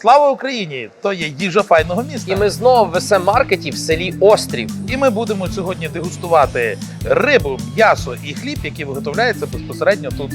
Слава Україні! То є їжа файного міста. І ми знову в СМ маркеті в селі Острів. І ми будемо сьогодні дегустувати рибу, м'ясо і хліб, які виготовляються безпосередньо тут.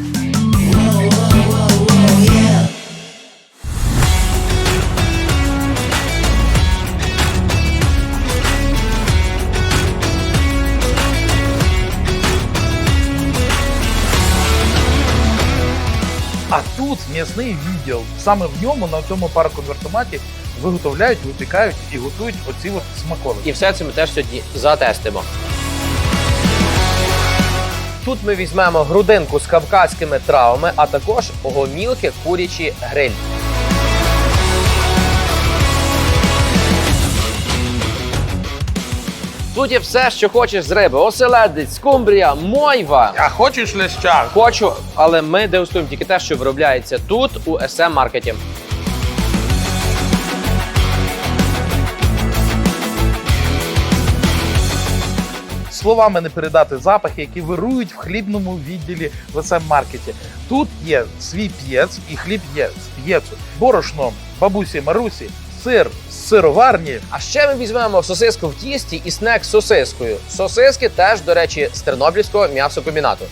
А тут м'ясний відділ. Саме в ньому, на цьому пароконвертоматі, виготовляють, випікають і готують оці от смаколики. І все це ми теж сьогодні затестимо. Тут ми візьмемо грудинку з кавказькими травами, а також гомілки курячі гриль. Тут є все, що хочеш з риби: оселедець, скумбрія, мойва. А хочеш ляща? Хочу, але ми дегустуємо тільки те, що виробляється тут, у SM маркеті. Словами не передати запахи, які вирують в хлібному відділі в СМ маркеті. Тут є свій п'єц, і хліб є з п'єцу, борошно бабусі Марусі, сир з сироварні. А ще ми візьмемо сосиску в тісті і снек з сосискою. Сосиски теж, до речі, з тернопільського м'ясокомбінату.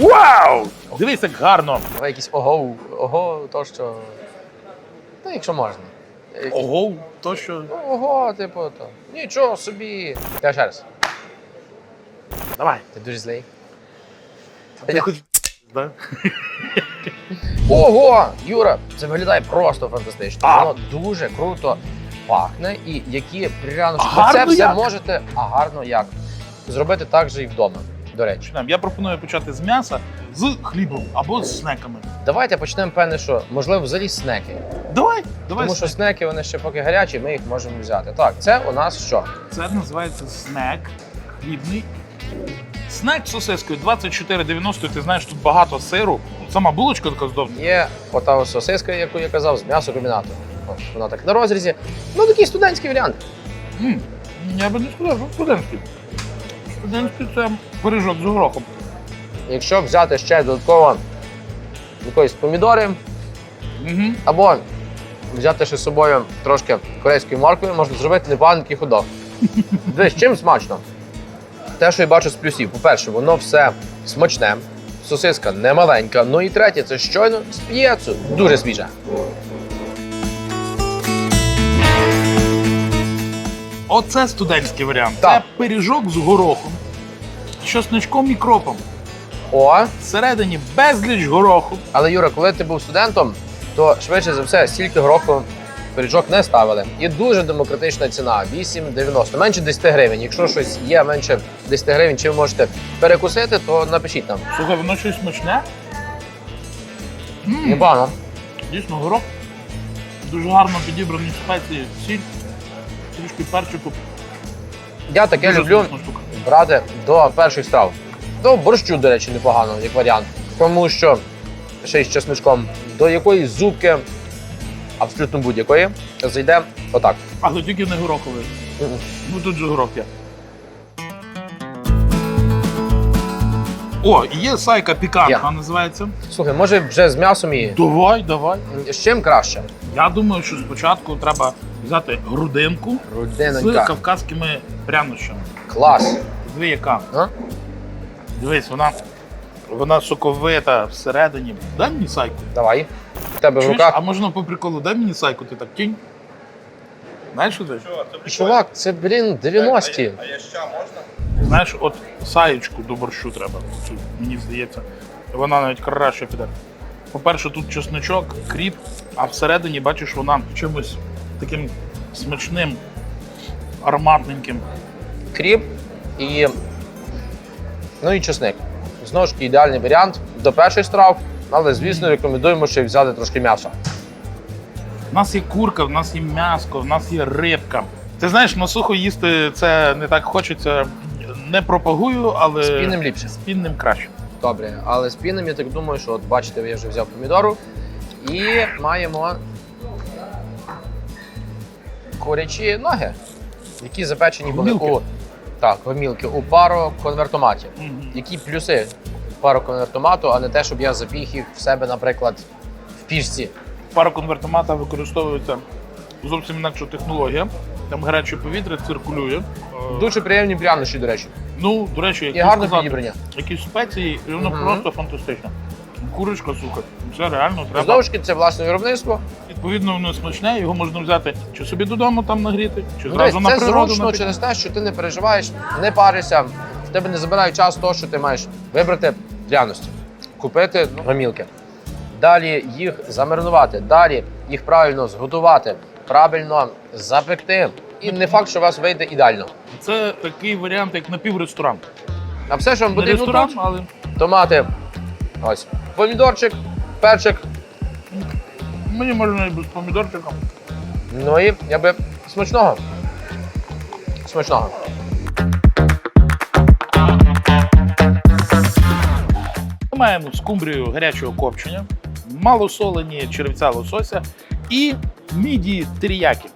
Вау! Дивись, як гарно. Давай якийсь ого, ого, то що. Ну, якщо можна. Ого, то що. Ну, Ого, типу, то. Нічого собі. Я ще раз. Давай. Ти дуже злий. Ти хоч... Да? Ого! Юра, це виглядає просто фантастично. А. Воно дуже круто пахне і які прянощі. А це гарно все як? можете, а гарно як. Зробити так же і вдома. До речі. Я пропоную почати з м'яса з хлібом або з снеками. Давайте почнемо, певне, що можливо взагалі снеки. Давай, давай. Тому що снек. снеки вони ще поки гарячі, ми їх можемо взяти. Так, це у нас що? Це називається снек хлібний. Снек з сосискою 24,90. Ти знаєш, тут багато сиру. Сама булочка така здобна. Є ота ось сосиска, яку я казав, з м'ясокомбінату. Вона так на розрізі. Ну такий студентський варіант. М, Я би не сказав, що студентський. Студентський це пиріжок з горохом. Якщо взяти ще додатково якоїсь помідори, Угу. або взяти ще з собою трошки корейської моркви, можна зробити непоганий ходок. Дивись, чим смачно? Те, що я бачу з плюсів. По-перше, воно все смачне, сосиска не маленька. Ну і третє, це щойно з п'єцу. Дуже свіже. Оце студентський варіант. Так. Це пиріжок з горохом, з чесничком і кропом. О, Всередині безліч гороху. але Юра, коли ти був студентом, то швидше за все стільки гроку в пиріжок не ставили. І дуже демократична ціна 8,90. Менше 10 гривень. Якщо щось є менше 10 гривень, чи ви можете перекусити, то напишіть нам. Слухай, воно щось смачне. Непогано. Дійсно, горох. Дуже гарно підібрані спеції, сіль, трішки перчику. Я таке Дуже люблю смачна штука. брати до перших страв. До борщу, до речі, непогано, як варіант. Тому що ще й з чесничком, до якоїсь зубки, абсолютно будь-якої, зайде отак. Але тільки не гороховий. Ну тут же горох є. О, є сайка пікантна, Є. називається. Слухай, може вже з м'ясом і Давай, давай. з чим краще? Я думаю, що спочатку треба взяти грудинку з Рудинонька. кавказькими прянощами. Клас. Диви, яка. А? Дивись, вона, вона соковита всередині. Дай мені сайку. Давай. В тебе в Чуєш? руках. А можна по приколу, дай мені сайку, ти так кінь. Знаєш, що це? Чувак, це, блін, 90-ті. Знаєш, от саєчку до борщу треба, цю, мені здається. Вона навіть краще піде. По-перше, тут чесночок, кріп, а всередині, бачиш, вона чимось таким смачним, ароматненьким. Кріп і. Ну і чесник. Знову ж таки, ідеальний варіант до перших страв, але, звісно, рекомендуємо ще й взяти трошки м'яса. У нас є курка, в нас є м'яско, в нас є рибка. Ти знаєш, на сухо їсти це не так хочеться. Не пропагую, але З пінним ліпше. з пінним краще. Добре, але з піном я так думаю, що от бачите, я вже взяв помідору. І маємо курячі ноги. які запечені були у так, гомілки у пароконвертоматі. Мгм. Які плюси пароконвертомату, а не те, щоб я запіг їх в себе, наприклад, в пічці. Пароконвертомата використовується зовсім інакша технологія. Там гаряче повітря циркулює. Е, Дуже приємні прянощі, до речі. Ну, до речі, І як гарне сказати, підібрання. якісь спеції, і воно Мгм. просто фантастично. Курочка, сука. Це реально треба. Знову ж таки, це власне виробництво. Відповідно, воно смачне, його можна взяти чи собі додому там нагріти, чи Ну, зразу на це природу. зручно наприклад. через те, що ти не переживаєш, не паришся, в тебе не забирає час того, що ти маєш вибрати пряності, купити ну, гомілки. Далі їх замаринувати, далі їх правильно зготувати, правильно запекти. І не факт, що у вас вийде ідеально. Це такий варіант, як напівресторан. А все, що вам потрібно ресторан, але томати, ось, помідорчик, перчик, мені можна і без помідорчика. ну і якби смачного. Смачного. Ми маємо скумбрію гарячого копчення, малосолені черевця лосося і міді теріякі.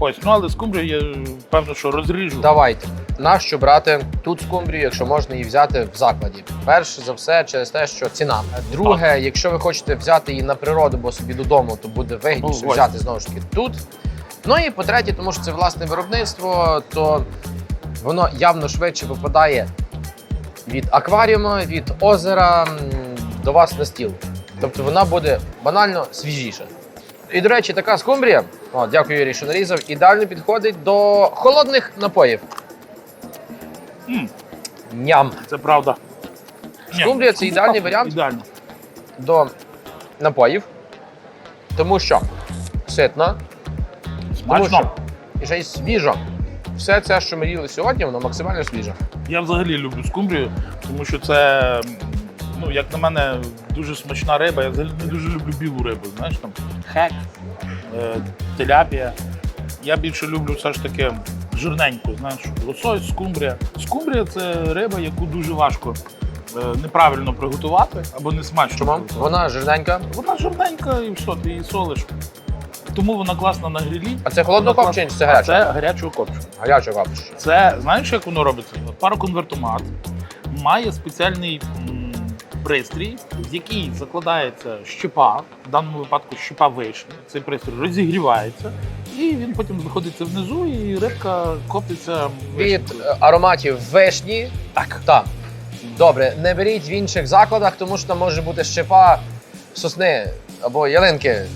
Ось, ну але скумбрію я певно, що розріжу. Давайте. Нащо брати тут скумбрію, якщо можна її взяти в закладі? Перше за все, через те, що ціна. Друге, якщо ви хочете взяти її на природу, бо собі додому, то буде вигідніше взяти знову ж таки тут. Ну і по-третє, тому що це власне виробництво, то воно явно швидше випадає від акваріуму, від озера до вас на стіл. Тобто вона буде банально свіжіша. І, до речі, така скумбрія, о, дякую Юрій, що нарізав, ідеально підходить до холодних напоїв. М, Ням. це правда. Ні, Скумбрія це ідеальний варіант Ідеально. до напоїв, тому що ситно, тому Смачно. що і ще й свіжо. Все це, що ми їли сьогодні, воно максимально свіже. Я взагалі люблю скумбрію, тому що це, м, ну, як на мене, дуже смачна риба. Я взагалі не дуже люблю білу рибу. Знаєш, там хек, е, теляпія. Я більше люблю все ж таки жирненьку, знаєш, лосось, скумбрія. Скумбрія це риба, яку дуже важко е, неправильно приготувати або не смачно. Чому? приготувати. Вона жирненька. Вона жирненька і все, ти її солиш. Тому вона класна на грилі. А це холодного Вона копчення чи це гарячого? Це гарячого копчення. Гарячого копчення. Це знаєш, як воно робиться? Пароконвертомат має спеціальний м, пристрій, в який закладається щепа, в даному випадку щепа вишні. Цей пристрій розігрівається, і він потім знаходиться внизу, і рибка коптиться Від ароматів вишні. Так. Так. Добре, не беріть в інших закладах, тому що там може бути щепа сосни або ялинки.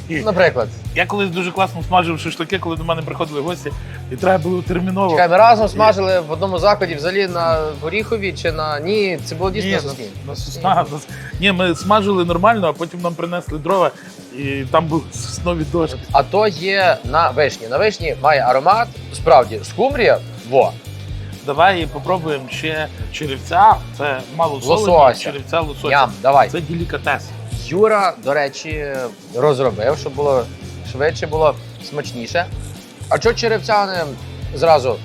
Наприклад. Я колись дуже класно смажив шашлики, коли до мене приходили гості, і треба було терміново. Чекай, ми разом смажили в одному закладі взагалі на горіхові чи на. Ні, це було дійсно Ні, на сосні. на сосна, на Ні, ми смажили нормально, а потім нам принесли дрова, і там були соснові дошки. А то є на вишні. На вишні має аромат, справді, скумбрія, во. Давай попробуємо ще черевця. Це мало солені, Лосося. черевця лосося. Ям, давай. Це делікатес. Юра, до речі, розробив, щоб було швидше, було смачніше. А чого черевця не зразу?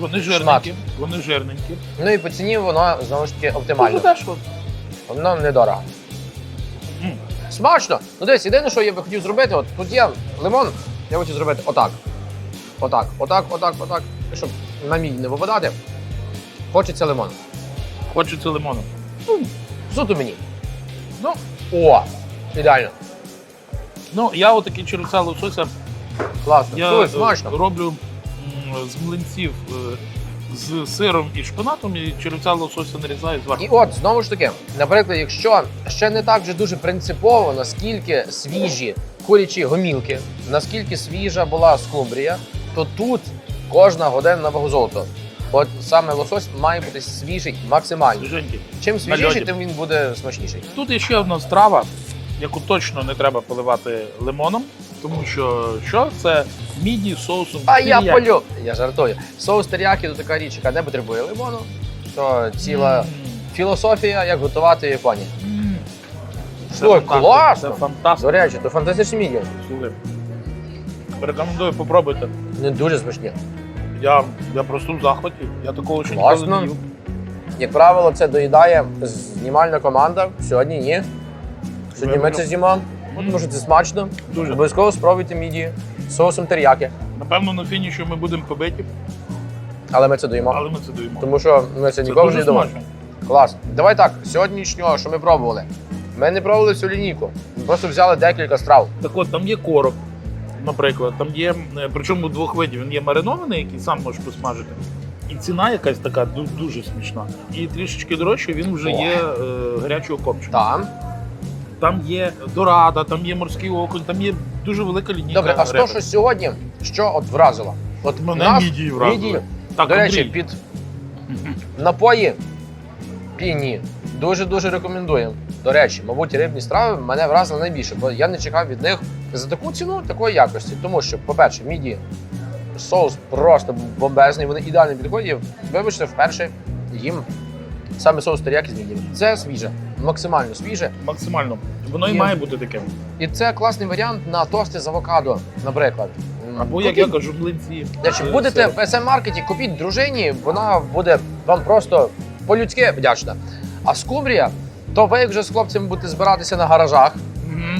Вони жирненькі, вони жирненькі. Ну і по ціні воно знову ж таки оптимально. Дешево. Воно недорого. М. Смачно! Ну дивись, єдине, що я би хотів зробити, от тут є лимон, я хочу зробити отак. Отак, отак, отак, отак. Щоб на мій не випадати. Хочеться лимон. Хочеться лимону. Суто мені. Ну, о! Ідеально. Ну, я отакі черевця лосося Класно. я Ой, е, смачно. роблю м, з млинців е, з сиром і шпинатом, і черевця лосося нарізаю зверху. І от знову ж таки, наприклад, якщо ще не так вже дуже принципово, наскільки свіжі курячі гомілки, наскільки свіжа була скумбрія, то тут кожна година на вагу золото. От саме лосось має бути свіжий максимально. Свіженький. Чим На свіжіший, льоді. тим він буде смачніший. Тут є ще одна страва, яку точно не треба поливати лимоном, тому що що це міді з соусом. А я теріякі. полю. Я жартую. Соус теріякі – то така річ, яка не потребує лимону. То ціла філософія, як готувати в Японії. м. Це Слухай, фантастика, класно! Це фантастика. До речі, то фантастичні мідії. Слухай. Рекомендую попробуйте. Не дуже смачні. Я, я просто в захваті. Я такого ще ніколи не їв. Як правило, це доїдає знімальна команда. Сьогодні ні. Сьогодні ми це з'їмо, тому що це смачно. Дуже. Обов'язково спробуйте мідії з соусом теріяки. Напевно, на фініші ми будемо побиті, Але ми це доїмо. але ми це даємо. Тому що ми це Це ніколи дуже не думали. смачно. Клас. Давай так, сьогоднішнього, що ми пробували. Ми не пробували всю лінійку. Ми просто взяли декілька страв. Так от, там є короб, наприклад, там є, е, причому двох видів. Він є маринований, який сам можеш посмажити. І ціна якась така дуже смішна. І трішечки дорожче він вже є е, гарячого копчення. Там. Там є дорада, там є морський окунь, там є дуже велика лінійка. Добре, а що, що сьогодні? Що от вразило? От Мене нас мідії вразили. мідії. Так, До речі, під напої піні дуже-дуже рекомендуємо. До речі, мабуть, рибні страви мене вразили найбільше, бо я не чекав від них за таку ціну такої якості. Тому що, по-перше, міді соус просто бомбезний, вони ідеально підходять. Вибачте, вперше їм саме соус теріякі з мідіями. Це свіже, максимально свіже. максимально. Воно і має бути таким. І це класний варіант на тости з авокадо, наприклад. Або, як я кажу, млинці. Якщо Е, будете в sm маркеті купіть дружині, вона буде вам просто по-людськи вдячна. А скумбрія, то ви як вже з хлопцями будете збиратися на гаражах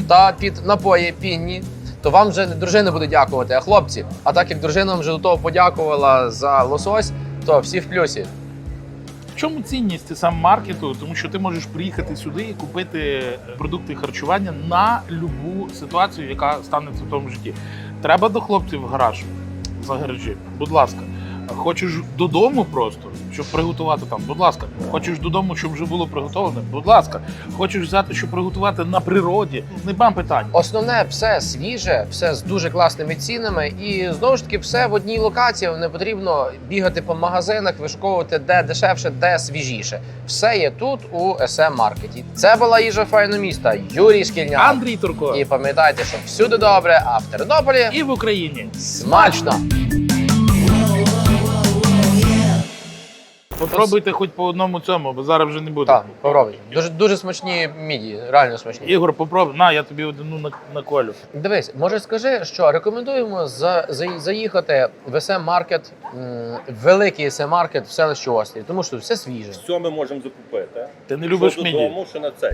та під напої пінні, то вам вже не дружина буде дякувати, а хлопці. А так як дружина вам вже до того подякувала за лосось, то всі в плюсі. В чому цінність сам маркету? Тому що ти можеш приїхати сюди і купити продукти харчування на любу ситуацію, яка станеться в тому житті. Треба до хлопців в гараж за гаражі. Будь ласка. Хочеш додому просто, щоб приготувати там, будь ласка. Хочеш додому, щоб вже було приготовлене, будь ласка. Хочеш взяти, щоб приготувати на природі, нема питань. Основне все свіже, все з дуже класними цінами, і знову ж таки все в одній локації. Не потрібно бігати по магазинах, вишуковувати де дешевше, де свіжіше. Все є тут у sm маркеті. Це була їжа файного міста. Юрій Шкільняк. Андрій Турко І пам'ятайте, що всюди добре, а в Тернополі і в Україні. смачно. Попробуйте хоч по одному цьому, бо зараз вже не буде. Так, попробуй. Дуже дуже смачні міді, реально смачні. Ігор, попробуй. На, я тобі одну на, колю Дивись, може скажи, що рекомендуємо за, за, заїхати в СМ-маркет, великий СМ-маркет в селищі Острів, тому що все свіже. Все ми можемо закупити. Ти не любиш що міді. додому, що на цей.